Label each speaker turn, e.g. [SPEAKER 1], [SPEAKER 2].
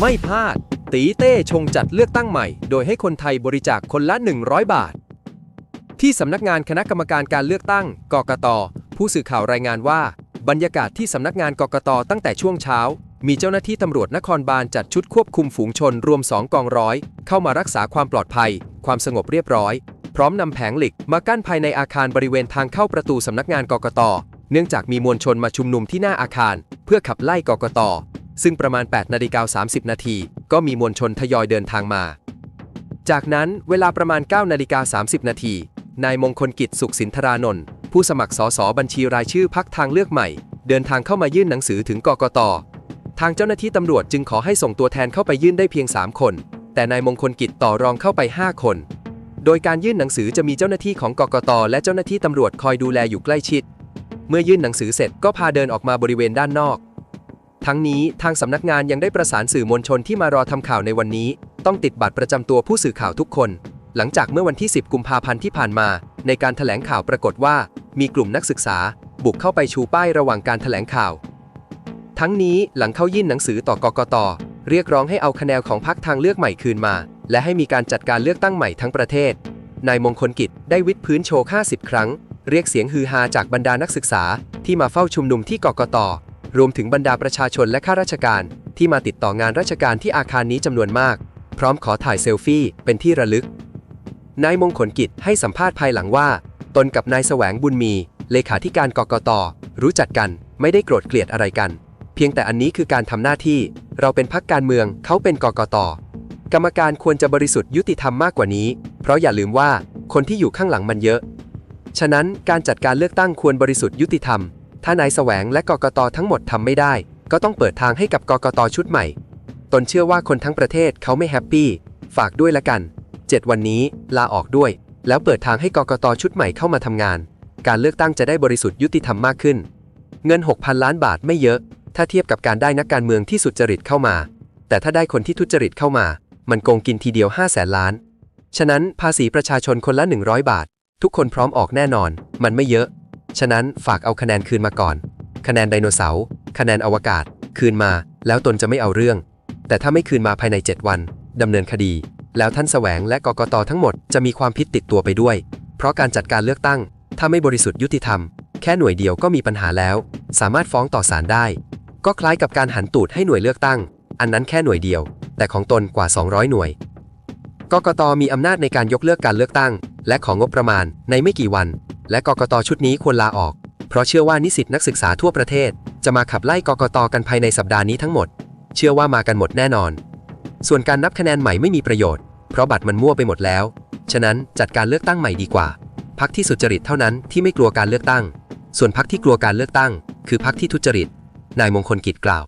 [SPEAKER 1] ไม่พลาด ตีเต้ชงจัดเลือกตั้งใหม่ โดยให้คนไทยบริจาคคนละ 100 บาท ที่สำนักงานคณะกรรมการการเลือกตั้ง กกต ผู้สื่อข่าวรายงานว่า บรรยากาศที่สำนักงานกกตตั้งแต่ช่วงเช้า มีเจ้าหน้าที่ตำรวจนครบาลจัดชุดควบคุมฝูงชนรวม2กองร้อย เข้ามารักษาความปลอดภัย ความสงบเรียบร้อย พร้อมนำแผงเหล็กมากั้นภายในอาคารบริเวณทางเข้าประตูสำนักงานกกต เนื่องจากมีมวลชนมาชุมนุมที่หน้าอาคาร เพื่อขับไล่กกต ซึ่งประมาณ 8 นาฬิกา30 นาที ก็มีมวลชนทยอยเดินทางมา จากนั้นเวลาประมาณ 9 นาฬิกา30 นาที นายมงคลกิจสุขสินธารานนท์ผู้สมัครสสบัญชีรายชื่อพักทางเลือกใหม่ เดินทางเข้ามายื่นหนังสือถึงกกต ทางเจ้าหน้าที่ตำรวจจึงขอให้ส่งตัวแทนเข้าไปยื่นได้เพียง 3 คน แต่นายมงคลกิจต่อรองเข้าไป 5 คน โดยการยื่นหนังสือจะมีเจ้าหน้าที่ของกกต และเจ้าหน้าที่ตำรวจคอยดูแลอยู่ใกล้ชิด เมื่อยื่นหนังสือเสร็จก็พาเดินออกมาบริเวณด้านนอก ทั้งนี้ทางสำนักงานยังได้ประสานสื่อมวลชนที่มารอทำข่าวในวันนี้ ต้องติดบัตรประจำตัวผู้สื่อข่าวทุกคน หลังจากเมื่อวันที่ 10 กุมภาพันธ์ที่ผ่านมา ในการถแถลงข่าวปรากฏว่า มีกลุ่มนักศึกษา บุกเข้าไปชูป้ายระหว่างการถแถลงข่าว ทั้งนี้หลังเข้ายื่นหนังสือต่อกกต เรียกร้องให้เอาคะแนนของพรรคทางเลือกใหม่คืนมา และให้มีการจัดการเลือกตั้งใหม่ทั้งประเทศ นายมงคลกิจได้วิดพื้นโชว์50 ครั้ง เรียกเสียงฮือฮาจากบรรดานักศึกษาที่มาเฝ้าชุมนุมที่กกต รวมถึงบรรดาประชาชนและข้าราชการ ที่มาติดต่องานราชการที่อาคารนี้จำนวนมาก พร้อมขอถ่ายเซลฟี่เป็นที่ระลึก นายมงคลกิจให้สัมภาษณ์ภายหลังว่า ตนกับนายแสวงบุญมี เลขาธิการกกต รู้จักกัน ไม่ได้โกรธเกลียดอะไรกัน เพียงแต่อันนี้คือการทำหน้าที่ เราเป็นพักการเมืองเขาเป็นกกต กรรมการควรจะบริสุทธิ์ยุติธรรมมากกว่านี้ เพราะอย่าลืมว่าคนที่อยู่ข้างหลังมันเยอะ ฉะนั้นการจัดการเลือกตั้งควรบริสุทธิ์ยุติธรรม ถ้านายแสวงและกกตทั้งหมดทำไม่ได้ ก็ต้องเปิดทางให้กับกกตชุดใหม่ ตนเชื่อว่าคนทั้งประเทศเขาไม่แฮปปี้ ฝากด้วยละกัน 7 วันนี้ลาออกด้วย แล้วเปิดทางให้กกตชุดใหม่เข้ามาทำงาน การเลือกตั้งจะได้บริสุทธิ์ยุติธรรมมากขึ้น เงิน 6,000 ล้านบาทไม่เยอะ ถ้าเทียบกับการได้นักการเมืองที่สุจริตเข้ามา แต่ถ้าได้คนที่ทุจริตเข้ามา มันโกงกินทีเดียว 5 0 0แสนล้าน ฉะนั้นภาษีประชาชนคนละ 100 บาท ทุกคนพร้อมออกแน่นอน มันไม่เยอะ ฉะนั้นฝากเอาคะแนนคืนมาก่อน คะแนนไดโนเสาร์ คะแนนอวกาศ คืนมา แล้วตนจะไม่เอาเรื่อง แต่ถ้าไม่คืนมาภายใน 7 วันดำเนินคดี แล้วท่านแสวงและกกตทั้งหมดจะมีความผิดติดตัวไปด้วย เพราะการจัดการเลือกตั้ง ถ้าไม่บริสุทธิ์ยุติธรรม แค่หน่วยเดียวก็มีปัญหาแล้ว สามารถฟ้องต่อศาลได้ ก็คล้ายกับการหันตูดให้หน่วยเลือกตั้ง อันนั้นแค่หน่วยเดียว แต่ของตนกว่า 200 หน่วยกกตมีอำนาจในการยกเลิกการเลือกตั้ง และของงบประมาณในไม่กี่วัน และกกตชุดนี้ควรลาออก เพราะเชื่อว่านิสิตนักศึกษาทั่วประเทศ จะมาขับไล่กกตกันภายในสัปดาห์นี้ทั้งหมด เชื่อว่ามากันหมดแน่นอน ส่วนการนับคะแนนใหม่ไม่มีประโยชน์ เพราะบัตรมันมั่วไปหมดแล้ว ฉะนั้นจัดการเลือกตั้งใหม่ดีกว่า พักที่สุจริตเท่านั้นที่ไม่กลัวการเลือกตั้ง ส่วนพักที่กลัวการเลือกตั้ง คือพักที่ทุจริต นายมงคลกิจกล่าว